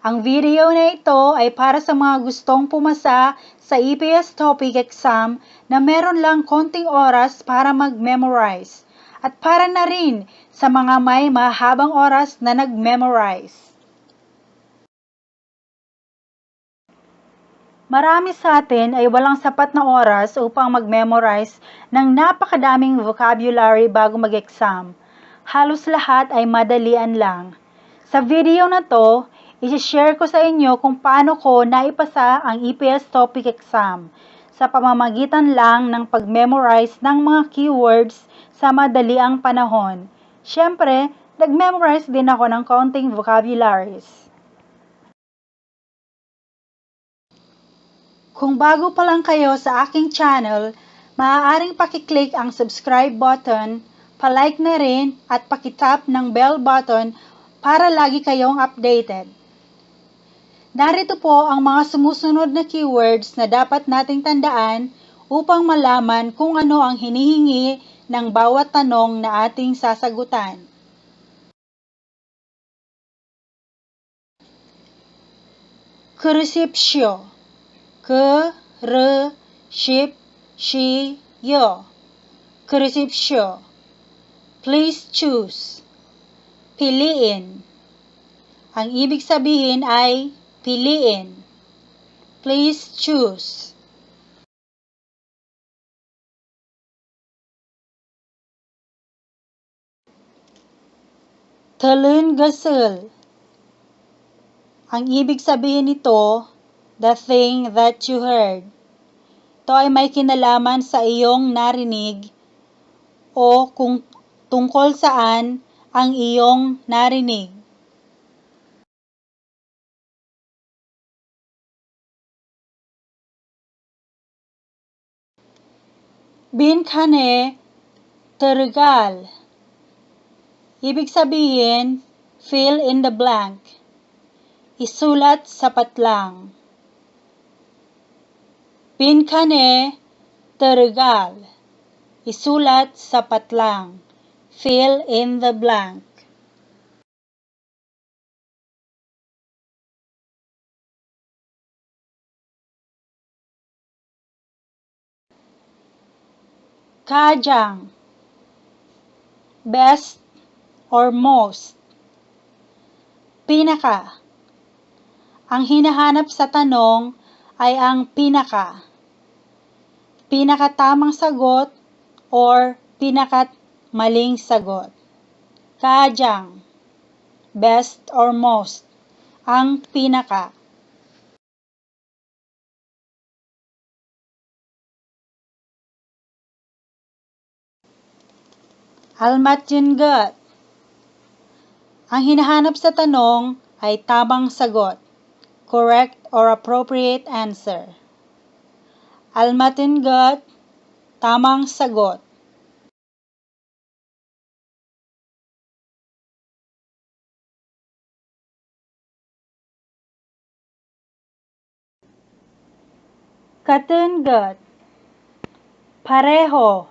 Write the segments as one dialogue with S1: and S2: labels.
S1: Ang video na ito ay para sa mga gustong pumasa sa EPS topic exam na meron lang konting oras para mag-memorize at para na rin sa mga may mahabang oras na nag-memorize. Marami sa atin ay walang sapat na oras upang mag-memorize ng napakadaming vocabulary bago mag-exam. Halos lahat ay madalian lang. Sa video na to, isi-share ko sa inyo kung paano ko naipasa ang EPS topic exam sa pamamagitan lang ng pag-memorize ng mga keywords sa madaliang panahon. Siyempre, nag-memorize din ako ng kaunting vocabularies. Kung bago pa lang kayo sa aking channel, maaaring pakiclick ang subscribe button, palike na rin at pakitap ng bell button para lagi kayong updated. Narito po ang mga sumusunod na keywords na dapat nating tandaan upang malaman kung ano ang hinihingi ng bawat tanong na ating sasagutan. Crucipsyo K R ship she yo Crucipsyo Please choose. Piliin. Ang ibig sabihin ay piliin. Please choose. Talun gasol. Ang ibig sabihin nito, the thing that you heard. Ito ay may kinalaman sa iyong narinig o kung tungkol saan ang iyong narinig. Bin kane tergal. Ibig sabihin, fill in the blank. Isulat sa patlang. Bin kane tergal. Isulat sa patlang. Fill in the blank. Kajang Best or most Pinaka Ang hinahanap sa tanong ay ang pinaka. Pinakatamang sagot or pinakat maling sagot. Kajang Best or most Ang pinaka. Almat Yungat. Ang hinahanap sa tanong ay tamang sagot, correct or appropriate answer. Almat Yungat, tamang sagot. Katunggat. Pareho.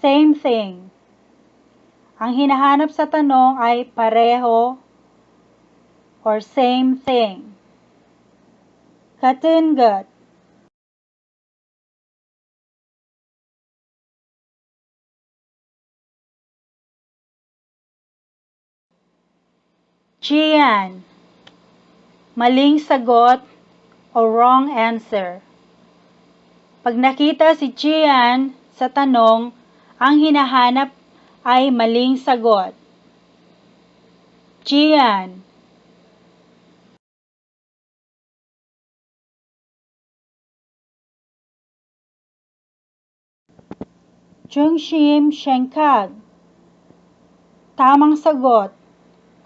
S1: Same thing. Ang hinahanap sa tanong ay pareho or same thing. Katunggat. Gian. Maling sagot o wrong answer. Pag nakita si Gian sa tanong, ang hinahanap ay maling sagot. Gian. Jungshim Shenkag. Tamang sagot.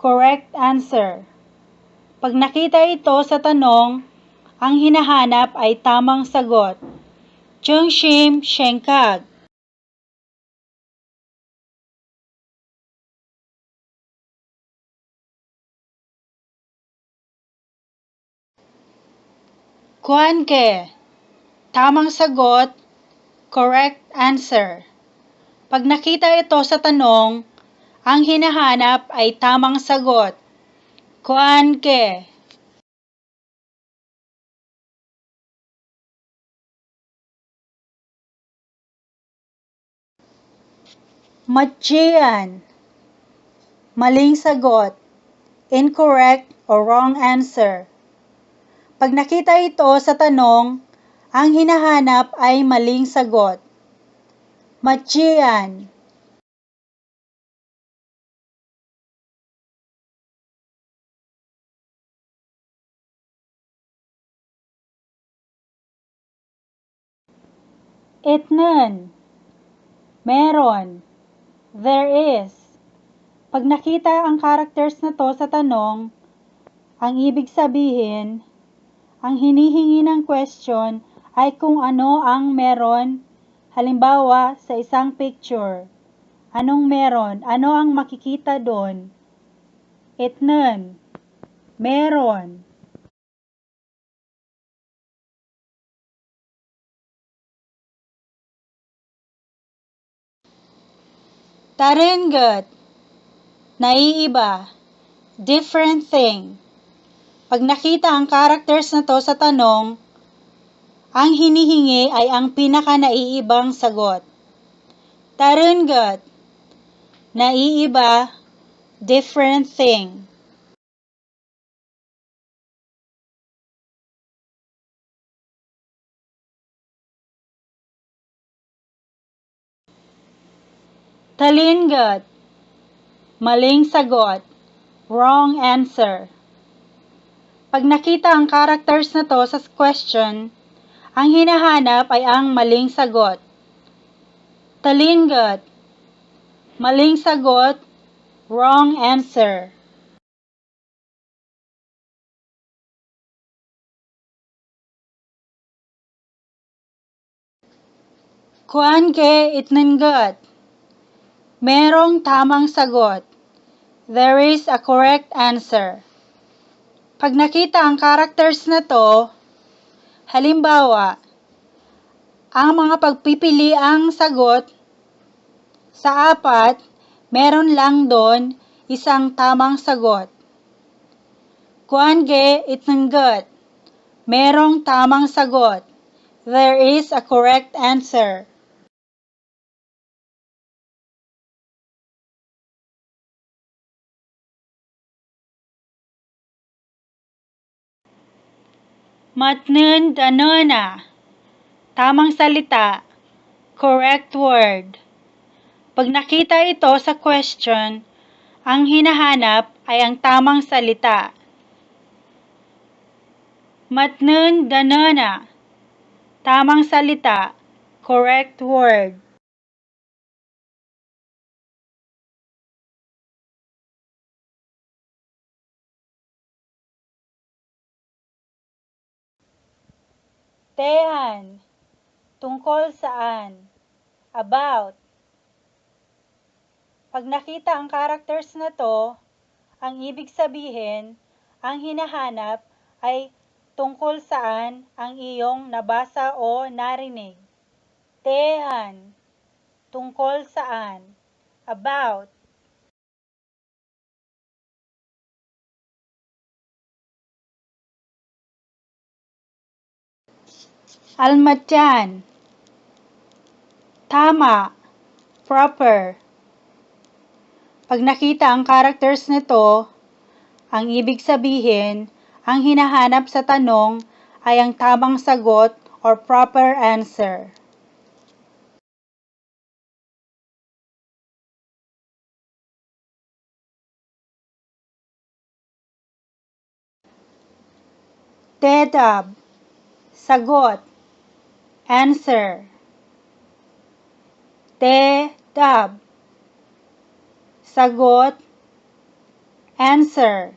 S1: Correct answer. Pag nakita ito sa tanong, ang hinahanap ay tamang sagot. Jungshim Shenkag. Kuanke. Tamang sagot, correct answer. Pag nakita ito sa tanong, ang hinahanap ay tamang sagot. Kuanke. Matchian. Maling sagot. Incorrect or wrong answer. Pag nakita ito sa tanong, ang hinahanap ay maling sagot. Matjian. Itnen. Meron. There is. Pag nakita ang characters na to sa tanong, ang ibig sabihin, ang hinihingi ng question ay kung ano ang meron, halimbawa sa isang picture. Anong meron? Ano ang makikita doon? Itnen. Meron. Taringat. Naiiba. Different thing. Pag nakita ang characters na to sa tanong, ang hinihingi ay ang pinaka naiibang sagot. Taringat. Naiiba. Different thing. Talingat. Maling sagot. Wrong answer. Pag nakita ang characters na to sa question, ang hinahanap ay ang maling sagot. Talingat. Maling sagot. Wrong answer. Kuan ke itnangat. Merong tamang sagot. There is a correct answer. Pag nakita ang characters na to, halimbawa, ang mga pagpipiliang sagot sa apat, meron lang doon isang tamang sagot. Kuange itnanggat. Merong tamang sagot. There is a correct answer. Matnun danona. Tamang salita. Correct word. Pag nakita ito sa question, ang hinahanap ay ang tamang salita. Matnun danona. Tamang salita. Correct word. Tehan. Tungkol saan? About. Pag nakita ang characters na to, ang ibig sabihin, ang hinahanap ay tungkol saan ang iyong nabasa o narinig. Tehan. Tungkol saan? About. Almatyan. Tama. Proper. Pag nakita ang characters nito, ang ibig sabihin, ang hinahanap sa tanong ay ang tamang sagot or proper answer. Dedab. Sagot. Answer. Dedab. Sagot. Answer.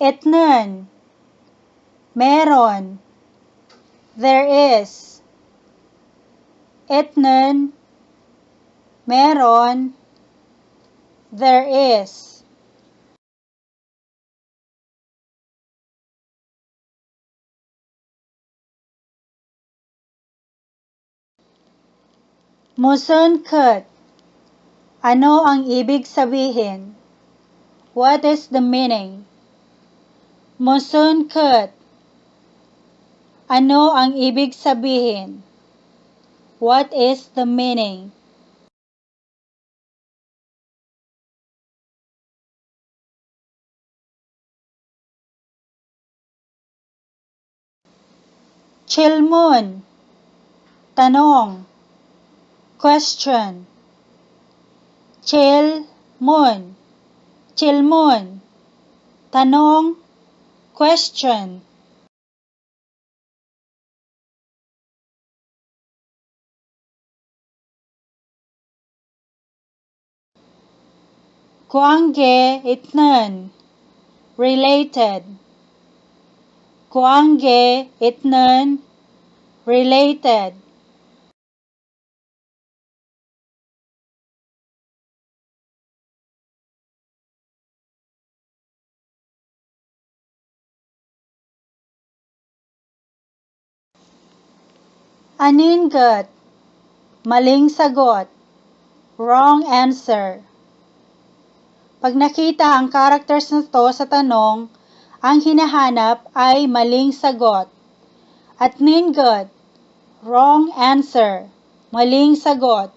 S1: Etnen. Meron. There is. Etnen. Meron. There is. Musunkut. Ano ang ibig sabihin? What is the meaning? Musun kut. Ano ang ibig sabihin? What is the meaning? Chilmun. Tanong. Question. Chilmun. Chilmun. Tanong. Question. Kuangge itnen. Related. Kuangge itnen. Related. Aningat. Maling sagot. Wrong answer. Pag nakita ang characters na to sa tanong, ang hinahanap ay maling sagot. At ningat. Wrong answer. Maling sagot.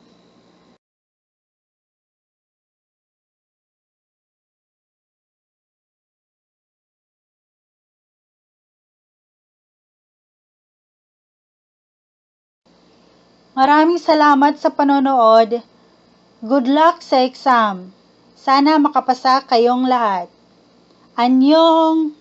S1: Maraming salamat sa panonood. Good luck sa exam. Sana makapasa kayong lahat. Anyong!